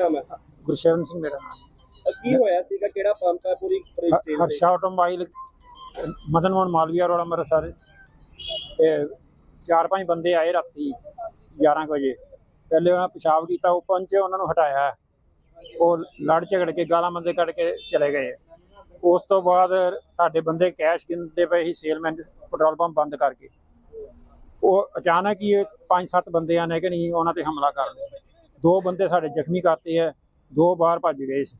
ਨਾਮ ਹੈ? ਗੁਰਸ਼ਰਨ ਸਿੰਘ ਮੇਰਾ ਨਾਮ। ਕੀ ਹੋਇਆ ਸੀਗਾ? ਕਿਹੜਾ ਪੰਪ ਹੈ ਪੂਰੀ ਹ-। ਹਰਸ਼ਾ ਆਟੋਮੋਬਾਈਲ ਮਦਨ ਮੋਹਨ ਮਾਲਵੀਆ ਰੋਡ ਅੰਮ੍ਰਿਤਸਰ ਤੇ ਚਾਰ ਪੰਜ ਬੰਦੇ ਆਏ ਰਾਤੀ 11 ਕੁ ਵਜੇ। ਪਹਿਲੇ ਉਹਨਾਂ ਪਿਸ਼ਾਬ ਕੀਤਾ ਉਹ ਪੰਚ ਉਹਨਾਂ ਨੂੰ ਹਟਾਇਆ। ਉਹ ਲੜ ਝਗੜ ਕੇ ਗਾਲਾਂ ਬੰਦੇ ਕੱਢ ਕੇ ਚਲੇ ਗਏ। ਉਸ ਤੋਂ ਬਾਅਦ ਸਾਡੇ ਬੰਦੇ ਕੈਸ਼ ਗਿਣਦੇ ਪਏ ਸੀ ਸੇਲਮੈਨ ਪੈਟਰੋਲ ਪੰਪ ਬੰਦ ਕਰਕੇ। ਉਹ ਅਚਾਨਕ ਹੀ ਇਹ ਪੰਜ ਸੱਤ ਬੰਦਿਆਂ ਨੇ ਕਿ ਨਹੀਂ ਉਹਨਾਂ ਤੇ ਹਮਲਾ ਕਰ ਲਿਆ। ਦੋ ਬੰਦੇ ਸਾਡੇ ਜ਼ਖਮੀ ਕਰਤੇ ਹੈ ਦੋ ਬਾਹਰ ਭੱਜ ਗਏ ਸੀ।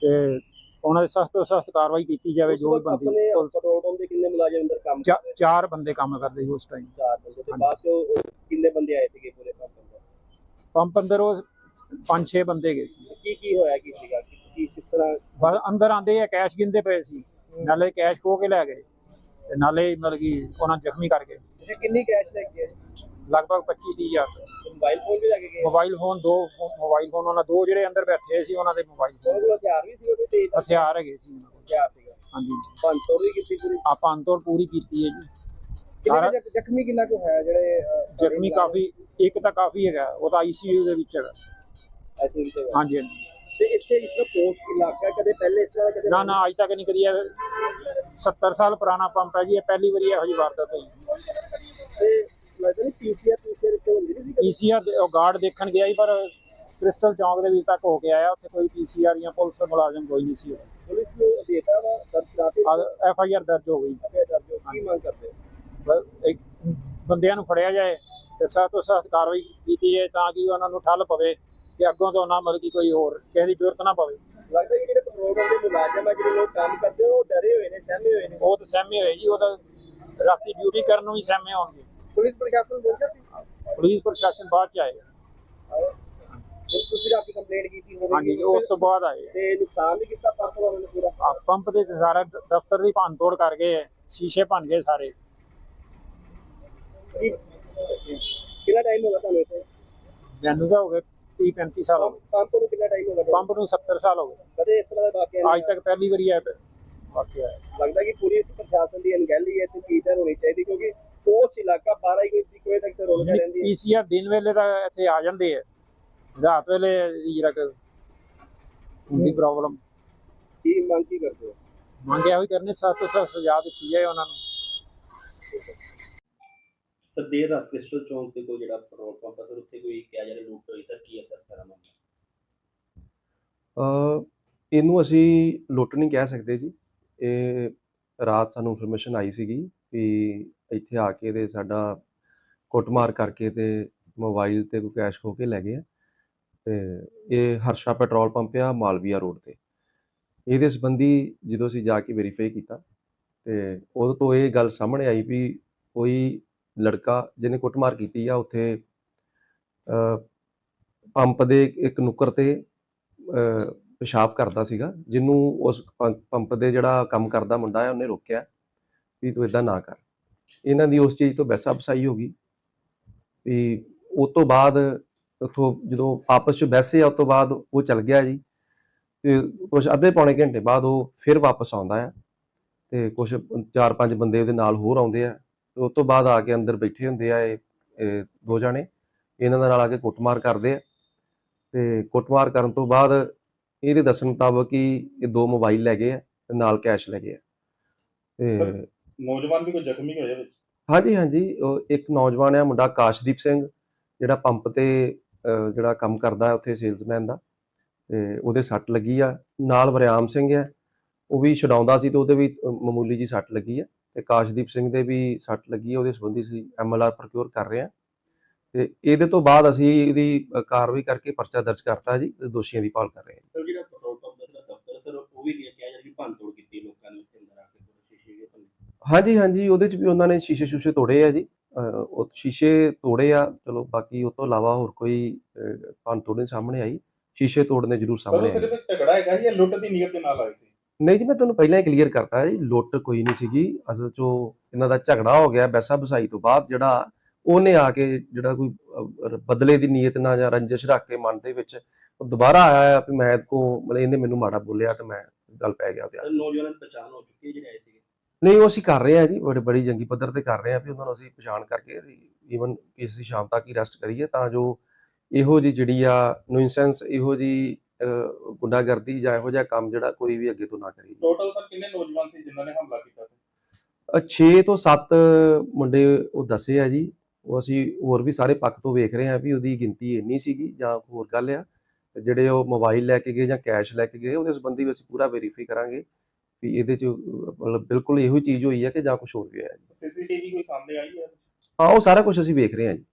ਤੇ ਉਹਨਾਂ ਦੇ ਸਖਤ ਤੋਂ ਸਖਤ ਕਾਰਵਾਈ ਕੀਤੀ ਜਾਵੇ ਜੋ ਵੀ ਬੰਦੀ ਆਪਣੇ ਪੁਲਿਸ- ਪੈਟਰੋਲ ਪੰਪ ਦੇ ਕਿੰਨੇ ਮੁਲਾਜ਼ਮ ਅੰਦਰ ਕੰਮ ਚਾ- ਚਾਰ ਬੰਦੇ ਕੰਮ ਕਰਦੇ ਸੀ ਉਸ ਟਾਈਮ ਚਾਰ ਬੰਦੇ ਤੇ ਬਾਅਦ ਚੋਂ ਕਿੰਨੇ ਬੰਦੇ ਆਏ ਸੀਗੇ ਪੂਰੇ ਪੰਪ ਅੰਦਰ ਪੰਪ ਅੰਦਰ ਉਹ ਪੰਜ ਛੇ ਬੰਦੇ ਗਏ ਸੀ। ਕੀ ਕੀ ਹੋਇਆ ਕੀ ਸੀਗਾ? ਕੀ ਕਿਸ ਤਰ੍ਹਾਂ? ਬਸ ਅੰਦਰ ਆਂਦੇ ਆ ਕੈਸ਼ ਗਿੰਦੇ ਪਏ ਸੀ। ਨਾਲੇ ਕੈਸ਼ ਖੋ ਕੇ ਲੈ ਗਏ। ਤੇ ਨਾਲੇ ਮਤਲਬ ਕਿ ਉਹਨਾਂ ਜ਼ਖਮੀ ਕਰ ਗਏ। ਤੁਸੀਂ ਕਿੰਨੀ ਕੈਸ਼ ਲੈ ਕੇ ਆਏ? ਲਗਭਗ 25 30 ਹਜ਼ਾਰ। ਰੁਪਏ। ਮੋਬਾਈਲ ਫੋਨ ਵੀ ਲੈ ਕੇ ਗਏ? ਮੋਬਾਈਲ ਫੋਨ ਦੋ ਮੋਬਾਈਲ ਫੋਨ ਉਹਨਾਂ ਦੋ ਜਿਹੜੇ ਅੰਦਰ ਬੈਠੇ ਸੀ ਉਹਨਾਂ ਦੇ ਮੋਬਾਈਲ ਫੋਨ। ਹਥਿਆਰ ਵੀ ਸੀ ਉਹ ਤੇ ਹਥਿਆਰ ਹੈਗੇ ਸੀ। ਹਥਿਆਰ ਸੀਗਾ। ਹਾਂਜੀ। ਪੰਤੋੜ ਵੀ ਕੀਤੀ ਪੂਰੀ? ਕੀਤੀ ਹੈ ਜੀ। ਸਾਰਾ- ਜ਼ਖਮੀ ਕਿੰਨਾ ਕੁ ਹੋਇਆ ਜਿਹੜੇ ਜ਼ਖਮੀ ਕਾਫੀ ਇੱਕ ਤਾਂ ਕਾਫੀ ਹੈਗਾ ਉਹ ਤਾਂ ਆਈਸੀਯੂ ਦੇ ਵਿੱਚ ਹੈਗਾ। ਹਾਂਜੀ ਹਾਂਜੀ। ਤੇ ਇੱਥੇ ਇਸ ਦਾ ਪੋਸਟ ਇਲਾਕਾ ਕਦੇ ਪਹਿਲੇ ਇਸ ਤਰ੍ਹਾਂ ਕਦੇ ਨਾ ਨਾ ਅੱਜ ਤੱਕ ਨਹੀਂ ਕਰੀ ਹੈ। 70 ਸਾਲ ਪੁਰਾਣਾ ਪੰਪ ਹੈ ਜੀ ਇਹ ਪਹਿਲੀ ਵਾਰੀ ਇਹੋ ਜਿਹੀ ਵਾਰਦਾਤ ਹੋਈ ਲੱਗਦਾ ਨਹੀਂ ਪੀਸੀਆਰ ਪੀਸੀਆਰ ਇੱਥੇ ਹੁੰਦੀ ਨਹੀਂ ਸੀ ਕਦੇ? ਪੀਸੀਆਰ ਉਹ ਗਾਰਡ ਦੇਖਣ ਗਿਆ ਸੀ ਪਰ ਕ੍ਰਿਸਟਲ ਚੌਂਕ ਦੇ ਵਿੱਚ ਤੱਕ ਹੋ ਕੇ ਆਇਆ। ਉੱਥੇ ਕੋਈ ਪੀਸੀਆਰ ਜਾਂ ਪੁਲਿਸ ਮੁਲਾਜ਼ਮ ਕੋਈ ਨਹੀਂ ਸੀ ਪੁਲਿਸ ਨੂੰ ਦੇਤਾ ਵਾ ਦਰਜ ਕਰਾਤੇ ਐਫ ਆਈ ਆਰ ਦਰਜ ਹੋ ਗਈ। ਅੱਗੇ ਦਰਜ ਹੋ ਕੀ ਮੰਗ ਕਰਦੇ ਹੋ? ਬ- ਇੱਕ ਬੰਦਿਆਂ ਨੂੰ ਫੜਿਆ ਜਾਏ ਤੇ ਸਖਤ ਤੋਂ ਸਖਤ ਕਾਰਵਾਈ ਕੀਤੀ ਜਾਏ ਤਾਂ ਕਿ ਉਹਨਾਂ ਨੂੰ ਠੱਲ ਪਵੇ ਕਿ ਅੱਗੋਂ ਤੋਂ ਨਾ ਮਤਲਬ ਕਿ ਕੋਈ ਹੋਰ ਕਿਸੇ ਦੀ ਜ਼ਰੂਰਤ ਨਾ ਪਵੇ। ਲੱਗਦਾ ਕਿ ਜਿਹੜੇ ਪੰਪ ਦੇ ਮੁਲਾਜ਼ਮ ਆ ਜਿਹੜੇ ਲੋਕ ਕੰਮ ਕਰਦੇ ਉਹ ਡਰੇ ਹੋਏ ਨੇ ਸਹਿਮੇ ਹੋਏ ਨੇ। ਉਹ ਤਾਂ ਸਹਿਮੇ ਹੋਏ ਜੀ ਉਹ ਤਾਂ ਰਾਤੀ ਡਿਊਟੀ ਕਰਨ ਨੂੰ ਵੀ ਸਹਿਮੇ ਹੋਣਗੇ। ਪੁਲਿਸ ਪ੍ਰਸ਼ਾਸਨ ਬੋਲ ਜਾਂਦੀ ਪੁਲਿਸ ਪ੍ਰਸ਼ਾਸਨ ਬਾਅਦ ਚ ਆਏਗਾ ਜੇ ਤੁਸੀਂ ਰਾਤੀ ਕੰਪਲੇਂਟ ਕੀਤੀ ਹੋਵੇ ਹਾਂਜੀ ਉਸ ਤੋਂ ਬਾਅਦ ਆਏ ਤੇ ਨੁਕਸਾਨ ਵੀ ਕੀਤਾ ਪੰਪ ਵਾਲਿਆਂ ਨੇ ਪੂਰਾ? ਆ ਪੰਪ ਦੇ ਸਾਰਾ ਦਫ਼ਤਰ ਦੀ ਭੰਨ ਤੋੜ ਕਰ ਗਏ। ਸ਼ੀਸ਼ੇ ਭੰਨ ਗਏ ਸਾਰੇ। ਕਿੰਨਾ ਟਾਈਮ ਹੋ ਗਿਆ ਤੁਹਾਨੂੰ ਇੱਥੇ? ਮੈਨੂੰ ਤਾਂ ਹੋ ਗਏ 30 35 ਸਾਲ ਹੋ ਗਏ। ਪੰਪ ਨੂੰ ਕਿੰਨਾ ਟਾਈਮ ਹੋ ਗਿਆ? ਪੰਪ ਨੂੰ 70 ਸਾਲ ਹੋ ਗਏ। ਕਦੇ ਇਸ ਤਰ੍ਹਾਂ ਦਾ ਵਾਕਿਆ ਅੱਜ ਤੱਕ ਪਹਿਲੀ ਵਾਰੀ ਆਇਆ ਵਾਕਿਆ ਲੱਗਦਾ ਕਿ ਪੂਰੀ ਪ੍ਰਸ਼ਾਸਨ ਦੀ ਅਣਗਹਿਲੀ ਹੈ ਤੇ ਚੀਜ਼ਾਂ ਹੋਣੀ ਚਾਹੀਦੀ ਕਿਉਂਕਿ ਉਸ ਇਲਾਕਾ 12 ਇੱਕ ਰਹਿੰਦੀ ਹੈ ਪੀਸੀਆਰ ਦਿਨ ਵੇਲੇ ਤਾਂ ਇੱਥੇ ਆ ਜਾਂਦੇ ਆ। ਰਾਤ ਵੇਲੇ ਜਰਾ ਕਿ ਹੁੰਦੀ ਪ੍ਰੋਬਲਮ ਕੀ ਮੰਗ ਕੀ ਕਰਦੇ ਹੋ? ਮੰਗਿਆ ਹੋਈ ਕਰਨੇ ਸਖਤ ਤੋਂ ਸਖਤ ਸਜ਼ਾ ਦਿੱਤੀ ਜਾਏ ਉਹਨਾਂ ਨੂੰ। ਸਰ ਦੇਰ ਰਾਤ ਕ੍ਰਿਸਟਲ ਚੌਂਕ ਤੇ ਕੋਈ ਜਿਹੜਾ ਪੈਟਰੋਲ ਪੰਪ ਸਰ ਉੱਥੇ ਕੋਈ ਕਿਹਾ ਜਾ ਰਿਹਾ ਲੁੱਟ ਹੋਈ ਸਰ ਕੀ ਹੈ ਸਰ ਸਾਰਾ ਮਾਮਲਾ ਅ ਇਹਨੂੰ ਅਸੀਂ ਲੁੱਟ ਨਹੀਂ ਕਹਿ ਸਕਦੇ ਜੀ। ਇਹ ਰਾਤ ਸਾਨੂੰ ਇਨਫੋਰਮੇਸ਼ਨ ਆਈ ਸੀਗੀ ਵੀ ਇੱਥੇ ਆ ਕੇ ਤੇ ਸਾਡਾ ਕੁੱਟਮਾਰ ਕਰਕੇ ਤੇ ਮੋਬਾਈਲ ਤੇ ਕੋਈ ਕੈਸ਼ ਖੋ ਕੇ ਲੈ ਗਏ ਆ। ਤੇ ਇਹ ਹਰਸ਼ਾ ਪੈਟਰੋਲ ਪੰਪ ਆ ਮਾਲਵੀਆ ਰੋਡ ਤੇ। ਇਹਦੇ ਸੰਬੰਧੀ ਜਦੋਂ ਅਸੀਂ ਜਾ ਕੇ ਵੈਰੀਫਾਈ ਕੀਤਾ ਤੇ ਉਦੋਂ ਤੋਂ ਇਹ ਗੱਲ ਸਾਹਮਣੇ ਆਈ ਵੀ ਕੋਈ ਲੜਕਾ ਜਿਹਨੇ ਕੁੱਟਮਾਰ ਕੀਤੀ ਆ ਉੱਥੇ ਪੰਪ ਦੇ ਇੱਕ ਨੁੱਕਰ ਤੇ ਅ, ਪਿਸ਼ਾਬ ਕਰਦਾ ਸੀਗਾ ਜਿਹਨੂੰ ਉਸ ਪੰਪ ਦੇ ਜਿਹੜਾ ਕੰਮ ਕਰਦਾ ਮੁੰਡਾ ਹੈ ਉਹਨੇ ਰੋਕਿਆ ਵੀ ਤੂੰ ਇਦਾਂ ਨਾ ਕਰ। ਇਹਨਾਂ ਦੀ ਉਸ ਚੀਜ਼ ਤੋਂ ਬੈਸਾ ਵਸਾਈ ਹੋ ਗਈ। ਵੀ ਉਸ ਤੋਂ ਬਾਅਦ ਉਥੋਂ ਜਦੋਂ ਆਪਸ ਚ ਬੈਸੇ ਆ ਉਸ ਤੋਂ ਬਾਅਦ ਉਹ ਚਲ ਗਿਆ ਜੀ। ਤੇ ਕੁਝ ਅੱਧੇ ਪੌਣੇ ਘੰਟੇ ਬਾਅਦ ਉਹ ਫਿਰ ਵਾਪਸ ਆਉਂਦਾ ਆ ਤੇ ਕੁਝ ਚਾਰ ਪੰਜ ਬੰਦੇ ਉਹਦੇ ਨਾਲ ਹੋਰ ਆਉਂਦੇ ਆ। ਤੇ ਉਸ ਤੋਂ ਬਾਅਦ ਆ ਕੇ ਅੰਦਰ ਬੈਠੇ ਹੁੰਦੇ ਆ ਇਹ ਦੋ ਜਾਣੇ। ਇਹਨਾਂ ਦੇ ਨਾਲ ਆ ਕੇ ਕੁੱਟਮਾਰ ਕਰਦੇ ਆ। ਤੇ ਕੁੱਟਮਾਰ ਕਰਨ ਤੋਂ ਬਾਅਦ ਇਹਦੇ ਦੱਸਣ ਮੁਤਾਬਕ ਕਿ ਇਹ ਦੋ ਮੋਬਾਈਲ ਲੈ ਗਏ ਆ ਤੇ ਨਾਲ ਕੈਸ਼ ਲੈ ਗਏ ਆ। ਤੇ ਨੌਜਵਾਨ ਵੀ ਕੋਈ ਜ਼ਖਮੀ ਹੋਏ ਵਿੱਚ? ਹਾਂਜੀ ਹਾਂਜੀ। ਇੱਕ ਨੌਜਵਾਨ ਆ, ਮੁੰਡਾ ਕਾਸ਼ਦੀਪ ਸਿੰਘ, ਜਿਹੜਾ ਪੰਪ ਤੇ ਜਿਹੜਾ ਕੰਮ ਕਰਦਾ ਹੈ ਉੱਥੇ ਸੇਲਸਮੈਨ ਦਾ। ਤੇ ਉਹਦੇ ਸੱਟ ਲੱਗੀ ਆ। ਨਾਲ ਵਰਿਆਮ ਸਿੰਘ ਆ। ਉਹ ਵੀ ਛਡਾਉਂਦਾ ਸੀ ਤੇ ਉਹਦੇ ਵੀ ਮਾਮੂਲੀ ਜੀ ਸੱਟ ਲੱਗੀ ਆ। ਤੇ ਕਾਸ਼ਦੀਪ ਸਿੰਘ ਦੇ ਵੀ ਸੱਟ ਲੱਗੀ ਆ। ਉਹਦੇ ਸੰਬੰਧੀ ਸੀ ਐਮਐਲਆਰ ਪ੍ਰੋਕਿਉਰ ਕਰ ਰਹੇ ਆ। ਤੇ ਇਹਦੇ ਤੋਂ ਬਾਅਦ ਅਸੀਂ ਇਹਦੀ ਕਾਰਵਾਈ ਕਰਕੇ ਪਰਚਾ ਦਰਜ ਕਰਤਾ ਜੀ ਤੇ ਦੋਸ਼ੀਆਂ ਦੀ ਭਾਲ ਕਰ ਰਹੇ ਹਾਂ ਸਰ ਜਿਹੜਾ ਪੈਟਰੋਲ ਪੰਪ ਦਾ ਜਿਹੜਾ ਦਫ਼ਤਰ ਹੈ, ਸਰ ਉਹ ਵੀ ਕਿਹਾ ਜਾ ਰਿਹਾ ਕਿ ਭੰਨ ਤੋੜ ਕੀਤੀ ਲੋਕਾਂ ਨੇ ਉੱਥੇ ਅੰਦਰ ਆ ਕੇ ਪੂਰੇ ਸ਼ੀਸ਼ੇ ਵੀ ਭੰਨੇ ਹਾਂਜੀ ਹਾਂਜੀ ਉਹਦੇ ਚ ਵੀ ਉਹਨਾਂ ਨੇ ਸ਼ੀਸ਼ੇ ਸ਼ੂਸ਼ੇ ਤੋੜੇ ਆ ਜੀ। ਉਹ ਸ਼ੀਸ਼ੇ ਤੋੜੇ ਆ ਚਲੋ ਬਾਕੀ ਉਹ ਤੋਂ ਇਲਾਵਾ ਹੋਰ ਕੋਈ ਅਹ, ਭੰਨ ਤੋੜ ਨਹੀਂ ਸਾਹਮਣੇ ਆਈ। ਸ਼ੀਸ਼ੇ ਤੋੜਨੇ ਜ਼ਰੂਰ ਸਾਹਮਣੇ ਆਏ। ਸਿਰਫ ਝਗੜਾ ਹੈਗਾ ਜਾਂ ਲੁੱਟ ਦੀ ਨੀਅਤ ਦੇ ਨਾਲ ਆਏ ਸੀ। ਨਹੀਂ ਜੀ ਮੈਂ ਤੁਹਾਨੂੰ ਪਹਿਲਾਂ ਹੀ ਕਲੀਅਰ ਕਰਤਾ ਜੀ ਲੁੱਟ ਕੋਈ ਨਹੀਂ ਸੀਗੀ। ਅਸਲ ਚੋਂ ਇਹਨਾਂ ਦਾ ਝਗੜਾ ਹੋ ਗਿਆ ਬੈਸਾ ਬਸਾਈ ਤੋਂ ਬਾਅਦ ਜਿਹੜਾ ਉਹਨੇ ਆ ਕੇ ਜਿਹੜਾ ਕੋਈ ਬਦਲੇ ਦੀ ਨੀਅਤ ਨਾਲ ਜਾਂ ਰੰਜਿਸ਼ ਰੱਖ ਕੇ ਮਨ ਦੇ ਵਿੱਚ ਉਹ ਦੁਬਾਰਾ ਆਇਆ ਵੀ ਮੈਂ ਕੋ ਮਤਲਬ ਇਹਨੇ ਮੈਨੂੰ ਮਾੜਾ ਬੋਲਿਆ ਤੇ ਮੈਂ ਗੱਲ ਪੈ ਗਿਆ। ਸਰ ਨੌਜਵਾਨਾਂ ਦੀ ਪਛਾਣ ਹੋ ਚੁੱਕੀ ਜਿਹੜੇ ਆਏ ਸੀਗੇ। ਨਹੀਂ ਉਹ ਅਸੀਂ ਕਰ ਰਹੇ ਹਾਂ ਜੀ ਬੜੀ ਬੜੀ ਜੰਗੀ ਪੱਧਰ ਤੇ ਕਰ ਰਹੇ ਹਾਂ ਵੀ ਉਹਨਾਂ ਨੂੰ ਅਸੀਂ ਪਛਾਣ ਕਰਕੇ ਈਵਨ ਕਿ ਅਸੀਂ ਸ਼ਾਮ ਤੱਕ ਹੀ ਰੈਸਟ ਕਰੀਏ ਤਾਂ ਜੋ ਇਹੋ ਜੀ ਜਿਹੜੀ ਆ ਨੁਇਸੈਂਸ ਇਹੋ ਜੀ ਗੁੰਡਾਗਰਦੀ ਜਾਂ ਇਹੋ ਜਿਹਾ ਕੰਮ ਜਿਹੜਾ ਕੋਈ ਵੀ ਅੱਗੇ ਤੋਂ ਨਾ ਕਰੇ ਟੋਟਲ ਸਰ ਕਿੰਨੇ ਨੌਜਵਾਨ ਸੀ ਜਿਨ੍ਹਾਂ ਨੇ ਹਮਲਾ ਕੀਤਾ ਸੀ? 6 ਤੋਂ 7 ਮੁੰਡੇ ਉਹ ਦੱਸੇ ਆ ਜੀ। ਉਹ ਅਸੀਂ ਹੋਰ ਵੀ ਸਾਰੇ ਪੱਖ ਤੋਂ ਵੇਖ ਰਹੇ ਹਾਂ ਵੀ ਉਹਦੀ ਗਿਣਤੀ ਇੰਨੀ ਸੀਗੀ ਜਾਂ ਹੋਰ ਗੱਲ ਆ। ਜਿਹੜੇ ਉਹ ਮੋਬਾਈਲ ਲੈ ਕੇ ਗਏ ਜਾਂ ਕੈਸ਼ ਲੈ ਕੇ ਗਏ ਉਹਦੇ ਸੰਬੰਧੀ ਵੀ ਅਸੀਂ ਪੂਰਾ ਵੈਰੀਫਾਈ ਕਰਾਂਗੇ। ਵੀ ਇਹਦੇ ਚ ਮਤਲਬ ਬਿਲਕੁਲ ਇਹੋ ਚੀਜ਼ ਹੋਈ ਹੈ ਕਿ ਜਾਂ ਕੁਝ ਹੋਰ ਵੀ ਹੋਇਆ ਜੀ। ਸੀਸੀਟੀਵੀ ਕੋਈ ਸਾਹਮਣੇ ਆਈ ਹੈ ਹਾਂ ਉਹ ਸਾਰਾ ਕੁਝ ਅਸੀਂ ਵੇਖ ਰਹੇ ਹਾਂ ਜੀ।